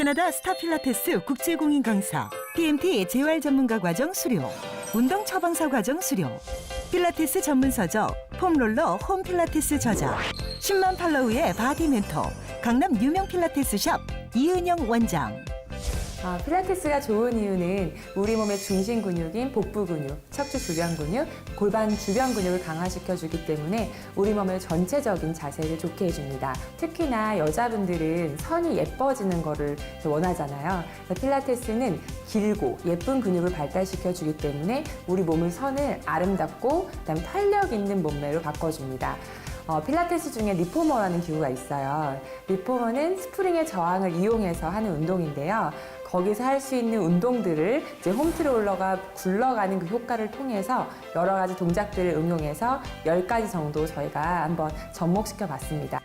캐나다 스타 필라테스 국제공인 강사, PMT 재활 전문가 과정 수료, 운동 처방사 과정 수료, 필라테스 전문 서적, 폼롤러 홈 필라테스 저자, 10만 팔로우의 바디 멘토, 강남 유명 필라테스 샵 이은영 원장. 아, 필라테스가 좋은 이유는 우리 몸의 중심 근육인 복부 근육, 척추 주변 근육, 골반 주변 근육을 강화시켜 주기 때문에 우리 몸의 전체적인 자세를 좋게 해줍니다. 특히나 여자분들은 선이 예뻐지는 거를 원하잖아요. 필라테스는 길고 예쁜 근육을 발달시켜 주기 때문에 우리 몸의 선을 아름답고 그다음에 탄력 있는 몸매로 바꿔줍니다. 어, 필라테스 중에 리포머라는 기구가 있어요. 리포머는 스프링의 저항을 이용해서 하는 운동인데요. 거기서 할 수 있는 운동들을 이제 홈트롤러가 굴러가는 그 효과를 통해서 여러 가지 동작들을 응용해서 10가지 정도 저희가 한번 접목시켜 봤습니다.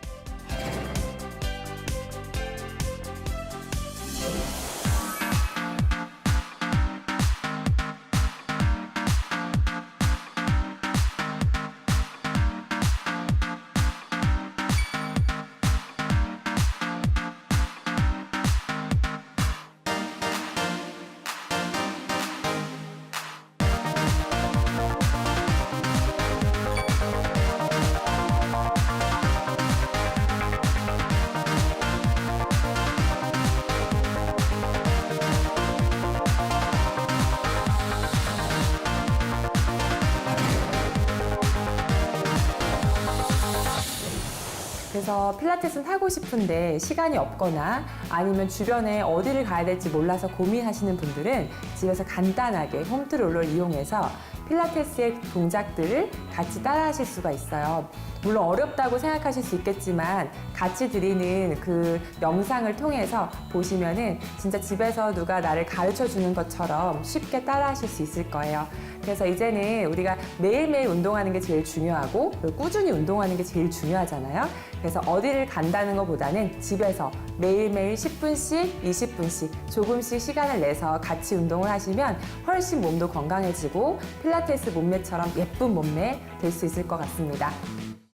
그래서 필라테스는 하고 싶은데 시간이 없거나 아니면 주변에 어디를 가야 될지 몰라서 고민하시는 분들은 집에서 간단하게 홈트롤러를 이용해서 필라테스의 동작들을 같이 따라 하실 수가 있어요. 물론 어렵다고 생각하실 수 있겠지만 같이 드리는 그 영상을 통해서 보시면은 진짜 집에서 누가 나를 가르쳐 주는 것처럼 쉽게 따라 하실 수 있을 거예요. 그래서 이제는 우리가 매일매일 운동하는 게 제일 중요하고 꾸준히 운동하는 게 제일 중요하잖아요. 그래서 어디를 간다는 것보다는 집에서 매일매일 10분씩, 20분씩 조금씩 시간을 내서 같이 운동을 하시면 훨씬 몸도 건강해지고 필라테스 몸매처럼 예쁜 몸매 될 수 있을 것 같습니다.